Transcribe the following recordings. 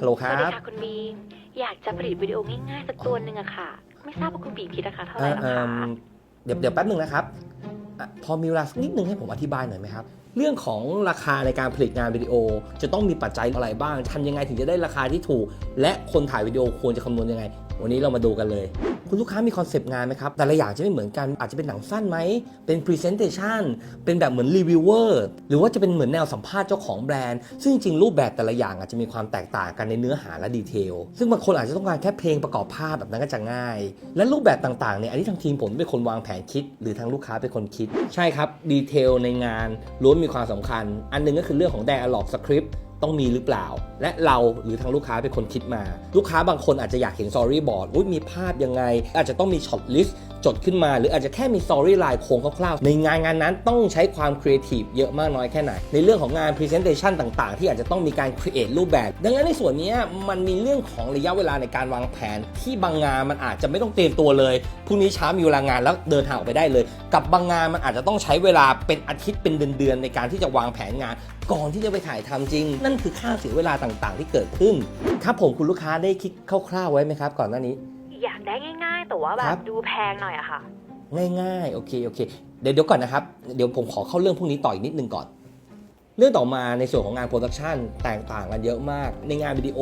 ฮัลโหลคสรัวัสดีบค่ะคุณบีมอยากจะผลิตวิดีโอง่ายๆสักตัวหนึ่งอะค่ะ ไม่ทราบว่าคุณบีมคิดราคาเท่าไหเอ่ร่อนะเอิ่คะมเดี๋ยวเดี๋ยวแป๊บหนึ่งนะครับอะพอมีเวลาสักนิดนึงให้ผมอธิบายหน่อยไหมครับ เรื่องของราคาในการผลิตงานวิดีโอ จะต้องมีปัจจัยอะไรบ้างทำยังไงถึงจะได้ราคาที่ถูก และคนถ่ายวิดีโอควรจะคำนวณยังไง วันนี้เรามาดูกันเลย คุณลูกค้ามีคอนเซปต์งานไหมครับ แต่ละอย่างจะไม่เหมือนกันอาจจะเป็นหนังสั้นไหม เป็น Presentation เป็นแบบเหมือนรีวิวเวอร์หรือว่าจะเป็นเหมือนแนวสัมภาษณ์เจ้าของแบรนด์ ซึ่งจริงรูปแบบแต่ละอย่างอาจจะมีความแตกต่างกันในเนื้อหาและดีเทล ซึ่งบางคนอาจจะต้องการแค่เพลงประกอบภาพแบบนั้นก็จะง่าย และรูปแบบต่างๆเนี่ยอันนี้ทางทีมผมเป็นคนวางแผนคิด หรือทางลูกค้าเป็นคนคิด ใช่ครับดีเทลในงานล้วนมีความสำคัญ อันหนึงก็คือเรื่องของ dialog script ต้้องมีหรือเปล่า และเราหรือทางลูกค้าเป็นคนคิดมา ลูกค้าบางคนอาจจะอยากเห็น story board อุ๊ยมีภาพยังไง อาจจะต้องมี shot list จดขึ้นมา หรืออาจจะแค่มี story line โครงคร่าวๆ ในงานงานนั้นต้องใช้ความ creative เยอะมากน้อยแค่ไหน ในเรื่องของงาน presentation ต่างๆ ที่อาจจะต้องมีการ create รูปแบบ ดังนั้นในส่วนนี้มันมีเรื่องของระยะเวลาในการวางแผน ที่บางงานมันอาจจะไม่ต้องเตรียมตัวเลยพรุ่งนี้เช้ามีเวลางานแล้วเดินทางออกไปได้เลย กับบางงานมันอาจจะต้องใช้เวลาเป็นอาทิตย์เป็นเดือนๆในการที่จะวางแผนงาน ก่อนที่จะไปถ่ายทำจริง นั่นคือค่าเสียเวลาต่างๆ ที่เกิดขึ้น ครับผมคุณลูกค้าได้คิดคร่าวๆไว้ไหมครับ ก่อนหน้านี้ อยากได้ง่าย ๆ แต่ว่าแบครับบ ดูแพงหน่อยอะค่ะ ง่ายๆ โอเค โอเค เดี๋ยวเดี๋ยวก่อนนะครับ เดี๋ยวผมขอเข้าเรื่องพวกนี้ต่ออีกนิดนึงก่อน เรื่องต่อมาในส่วนของงานโปรดักชันแตกต่างกันเยอะมาก ในงานวิดีโอ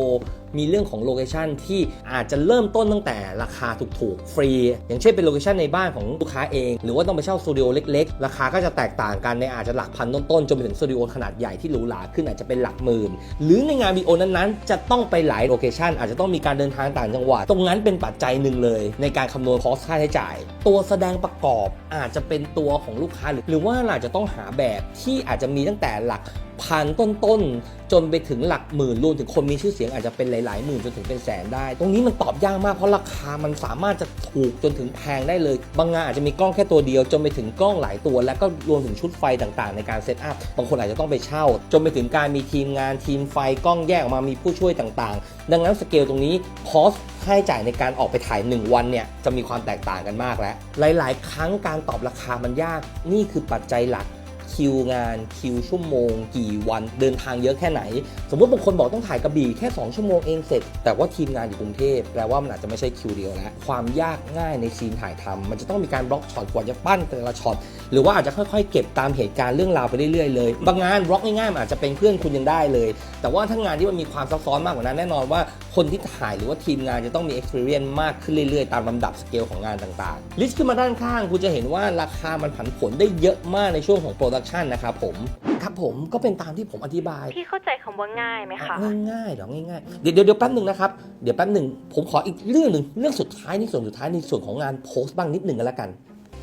มีเรื่องของโลเคชันที่อาจจะเริ่มต้นตั้งแต่ราคาถูกๆ ฟรี อย่างเช่นเป็นโลเคชันในบ้านของลูกค้าเอง หรือว่าต้องไปเช่าสตูดิโอเล็กๆ ราคาก็จะแตกต่างกันในอาจจะหลักพันต้นๆ จนไปถึงสตูดิโอขนาดใหญ่ที่หรูหราขึ้นอาจจะเป็นหลักหมื่น หรือในงานวิดีโอนั้นๆ จะต้องไปหลายโลเคชันอาจจะต้องมีการเดินทางต่างจังหวัด ตรงนั้นเป็นปัจจัยหนึ่งเลย ในการคำนวณคอสค่าใช้จ่าย ตัวแสดงประกอบอาจจะเป็นตัวของลูกค้าหรือหรือว่าเราอาจจะต้องหาแบบที่อาจจะมีตั้งแต่หลักพันต้นๆ จนไปถึงหลักหมื่นรวมถึงคนมีชื่อเสียงอาจจะเป็นหลายๆหมื่นจนถึงเป็นแสนได้ ตรงนี้มันตอบยากมากเพราะราคามันสามารถจะถูกจนถึงแพงได้เลย บางงานอาจจะมีกล้องแค่ตัวเดียว จนไปถึงกล้องหลายตัว แล้วก็รวมถึงชุดไฟต่างๆ ในการเซตอัพบางคนอาจจะต้องไปเช่า จนไปถึงการมีทีมงานทีมไฟกล้องแยกออกมามีผู้ช่วยต่างๆ ดังนั้นสเกลตรงนี้คอสค่าใช้จ่ายในการออกไปถ่าย 1 วันเนี่ยจะมีความแตกต่างกันมากแล้วหลาย ๆ ครั้งการตอบราคามันยากนี่คือปัจจัยหลัก คิวงานคิวชั่วโมง กี่วันเดินทางเยอะแค่ไหน สมมติบางคนบอกต้องถ่ายกระบี่แค่ 2 ชั่วโมงเองเสร็จ แต่ว่าทีมงานอยู่กรุงเทพแปลว่ามันอาจจะไม่ใช่คิวเดียวแล้ว ความยากง่ายในซีนถ่ายทำมันจะต้องมีการบล็อกช็อตกว่าจะปั้นแต่ละช็อตหรือว่าอาจจะค่อยๆ เก็บตามเหตุการณ์เรื่องราวไปเรื่อยๆเลยบางงานบล็อกง่ายๆอาจจะเป็นเพื่อนคุณยังได้เลย แต่ว่าถ้างานที่มันมีความซับซ้อนมากกว่านั้นแน่นอนว่าคนที่ถ่ายหรือว่าทีมงานจะต้องมี experience มากขึ้นเรื่อยๆ ตามลำดับสเกลของงานต่างๆ ลิสต์ขึ้นมาด้านข้างคุณจะเห็นว่าราคามันผันผวนได้เยอะมากในช่วงของโปรดักชันนะครับผมครับผมก็เป็นตามที่ผมอธิบายพี่เข้าใจคำว่าง่ายไหมคะ ง่ายๆเหรอง่ายๆเดี๋ยวเดี๋ยวเดี๋ยวแป๊บหนึ่งนะครับเดี๋ยวแป๊บหนึ่งผมขออีกเรื่องหนึ่งเรื่องสุดท้ายนี่ส่วนสุดท้ายในส่วนของงานโพสต์บ้างนิดหนึ่งกันแล้วกัน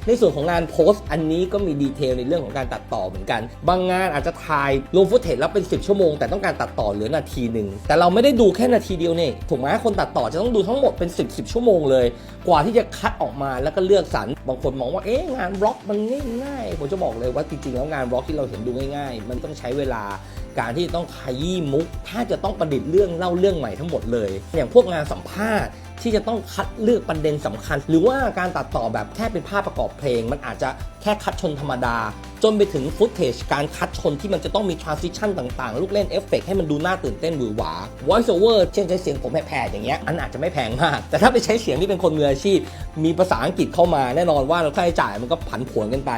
ในส่วนของงานโพสต์อันนี้ก็มีดีเทลในเรื่องของการตัดต่อเหมือนกัน บางงานอาจจะถ่ายลงฟุตเทจแล้วเป็น 10 ชั่วโมง แต่ต้องการตัดต่อเหลือนาทีหนึ่งแต่เราไม่ได้ดูแค่นาทีเดียวเนี่ยถูกไหมคนตัดต่อจะต้องดูทั้งหมดเป็น 10 10ชั่วโมงเลย กว่าที่จะคัดออกมาแล้วก็เลือกสรรบางคนมองว่าเอ๊ะงานบล็อกมันง่ายๆผมจะบอกเลยว่าจริงๆแล้วงานบล็อกที่เราเห็นดูง่าย ๆ มันต้องใช้เวลา การที่ต้องขยี้มุก ถ้าจะต้องประดิษฐ์เรื่องเล่าเรื่องใหม่ทั้งหมดเลย อย่างพวกงานสัมภาษณ์ที่จะต้องคัดเลือกประเด็นสำคัญ หรือว่าการตัดต่อแบบแค่เป็นภาพประกอบเพลง มันอาจจะแค่คัดชนธรรมดา จนไปถึงฟุตเทจการคัดชนที่มันจะต้องมีทรานซิชันต่างๆ ลูกเล่นเอฟเฟกให้มันดูน่าตื่นเต้นหวือหวา voice over เช่นใช้เสียงผมแผ่ๆอย่างเงี้ยอันอาจจะไม่แพงมาก แต่ถ้าไปใช้เสียงที่เป็นคนมืออาชีพ มีภาษาอังกฤษเข้ามาแน่นอนว่าค่าใช้จ่ายมันก็ผันผวนกันไป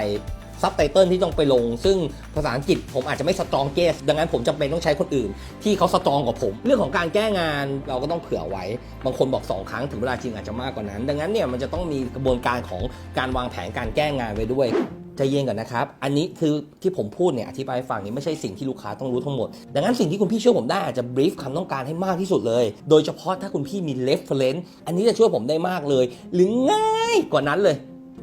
ซับไตเติลที่ต้องไปลง ซึ่งภาษาอังกฤษผมอาจจะไม่สตรองเกสดังนั้นผมจำเป็นต้องใช้คนอื่น ที่เขาสตรองกว่าผม เรื่องของการแก้งานเราก็ต้องเผื่อไว้ บางคนบอก 2 ครั้งถึงเวลาจริงอาจจะมากกว่านั้น ดังนั้นเนี่ยมันจะต้องมีกระบวนการของการวางแผนการแก้งานไว้ด้วยใจเย็นก่อนนะครับ อันนี้คือที่ผมพูดเนี่ยอธิบายให้ฟังนี่ไม่ใช่สิ่งที่ลูกค้าต้องรู้ทั้งหมด ดังนั้นสิ่งที่คุณพี่ช่วยผมได้อาจจะบรีฟคำต้องการให้มากที่สุดเลย โดยเฉพาะถ้าคุณพี่มี reference อันนี้จะช่วยผมได้มากเลย หรือง่ายกว่านั้นเลย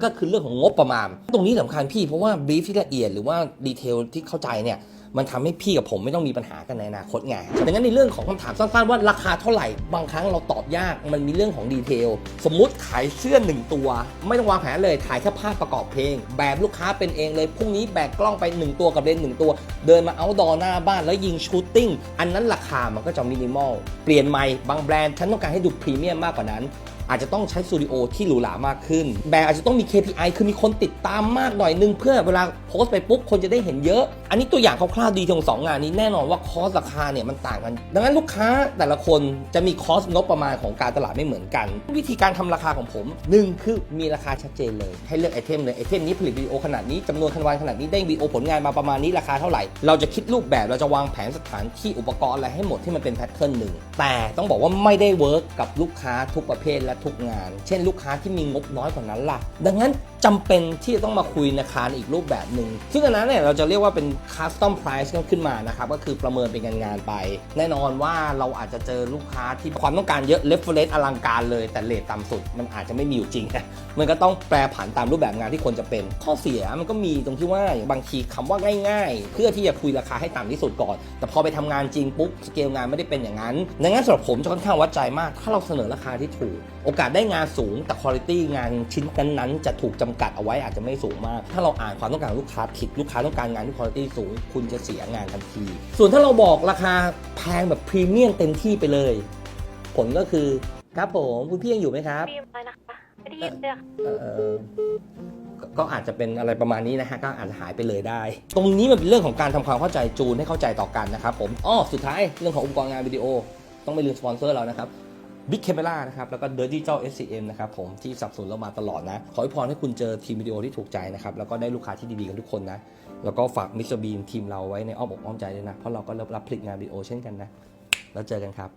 ก็คือเรื่องของงบประมาณ ตรงนี้สำคัญพี่เพราะว่าบรีฟที่ละเอียดหรือว่าดีเทลที่เข้าใจเนี่ยมันทำให้พี่กับผมไม่ต้องมีปัญหากันในอนาคตไงดังนั้นในเรื่องของคำถามสั้นๆว่าราคาเท่าไหร่ บางครั้งเราตอบยาก มันมีเรื่องของดีเทล สมมุติขายเสื้อหนึ่งตัว ไม่ต้องวางแผนเลย ถ่ายแค่ภาพประกอบเพลง แบบลูกค้าเป็นเองเลย พรุ่งนี้แบกกล้องไป 1 ตัวกับเลนส์หนึ่งตัว เดินมาเอาดอหน้าบ้านแล้วยิงชูตติ้ง อันนั้นราคามันก็จะมินิมอล เปลี่ยนใหม่ บางแบรนด์ฉันต้องการให้ดูพรีเมียมมากกว่านั้น อาจจะต้องใช้สตูดิโอที่หรูหรามากขึ้น แบรนด์อาจจะต้องมี KPI คือมีคนติดตามมากหน่อยนึงเพื่อเวลาโพสต์ไปปุ๊บคนจะได้เห็นเยอะ อันนี้ตัวอย่างคร่าวๆดีทั้งสองงานนี้แน่นอนว่าคอสราคาเนี่ยมันต่างกัน ดังนั้นลูกค้าแต่ละคนจะมีคอสงบประมาณของการตลาดไม่เหมือนกัน วิธีการทำราคาของผมหนึ่งคือมีราคาชัดเจนเลย ให้เลือกไอเทมเลยไอเทมนี้ผลิตวิดีโอขนาดนี้จำนวนคันวันขนาดนี้ได้วิดีโอผลงานมาประมาณนี้ราคาเท่าไหร่ เราจะคิดรูปแบบเราจะวางแผนสถานที่อุปกรณ์อะไรให้หมดที่มันเป็นแพทเทิร์นหนึ่งแต่ต้องบอกว่าไม่ได้เวิร์กกับลูกค้าทุกประเภทและทุกงาน เช่น ลูกค้าที่มีงบน้อยกว่านั้นล่ะ ดังนั้นจำเป็นที่จะต้องมาคุยราคาในอีกรูปแบบหนึ่งซึ่งอันนั้นเนี่ยเราจะเรียกว่าเป็น custom price ขึ้นมานะครับ ก็คือประเมินเป็นงานๆไป แน่นอนว่าเราอาจจะเจอลูกค้าที่ความต้องการเยอะ reference อลังการเลย แต่เลทต่ำสุดมันอาจจะไม่มีอยู่จริงนะมันก็ต้องแปรผันตามรูปแบบงานที่ควรจะเป็น ข้อเสียมันก็มีตรงที่ว่าอย่างบางทีคำว่าง่ายๆ เพื่อที่จะคุยราคาให้ต่ำที่สุดก่อน แต่พอไปทำงานจริงปุ๊บสเกลงานไม่ได้เป็นอย่างนั้นดังนั้นสำหรับผมจะค่อนข้างวัดใจมาก ถ้าเราเสนอราคาที่ถูก โอกาสได้งานสูง แต่คุณภาพงานชิ้นนั้นๆจะถูกจำกัดเอาไว้อาจจะไม่สูงมาก ถ้าเราอ่านความต้องการลูกค้าผิดลูกค้าต้องการงานที่คุณภาพสูง คุณจะเสียงานทันที ส่วนถ้าเราบอกราคาแพงแบบพรีเมียมเต็มที่ไปเลย ผลก็คือครับผมคุณพี่ยังอยู่ไหมครับมีอะไรนะคะไม่ได้ยินเลยค่ะเอ่อก็ก็อาจจะเป็นอะไรประมาณนี้นะฮะก็อาจจะหายไปเลยได้ ตรงนี้มันเป็นเรื่องของการทำความเข้าใจจูนให้เข้าใจต่อกันนะครับผมอ้อสุดท้ายเรื่องของอุปกรณ์งานวิดีโอต้องไม่ลืมสปอนเซอร์เรานะครับ Big Camera นะครับแล้วก็ Dirty Digital SCM นะครับผมที่สับสนเรามาตลอดนะ ขอให้พรให้คุณเจอทีมวิดีโอที่ถูกใจนะครับ แล้วก็ได้ลูกค้าที่ดีๆกันทุกคนนะ แล้วก็ฝากมิสเตอร์บีนทีมเราไว้ในอ้อมอกอ้อมใจด้วยนะ เพราะเราก็รับผลิตงานวิดีโอเช่นกันนะ แล้วเจอกันครับ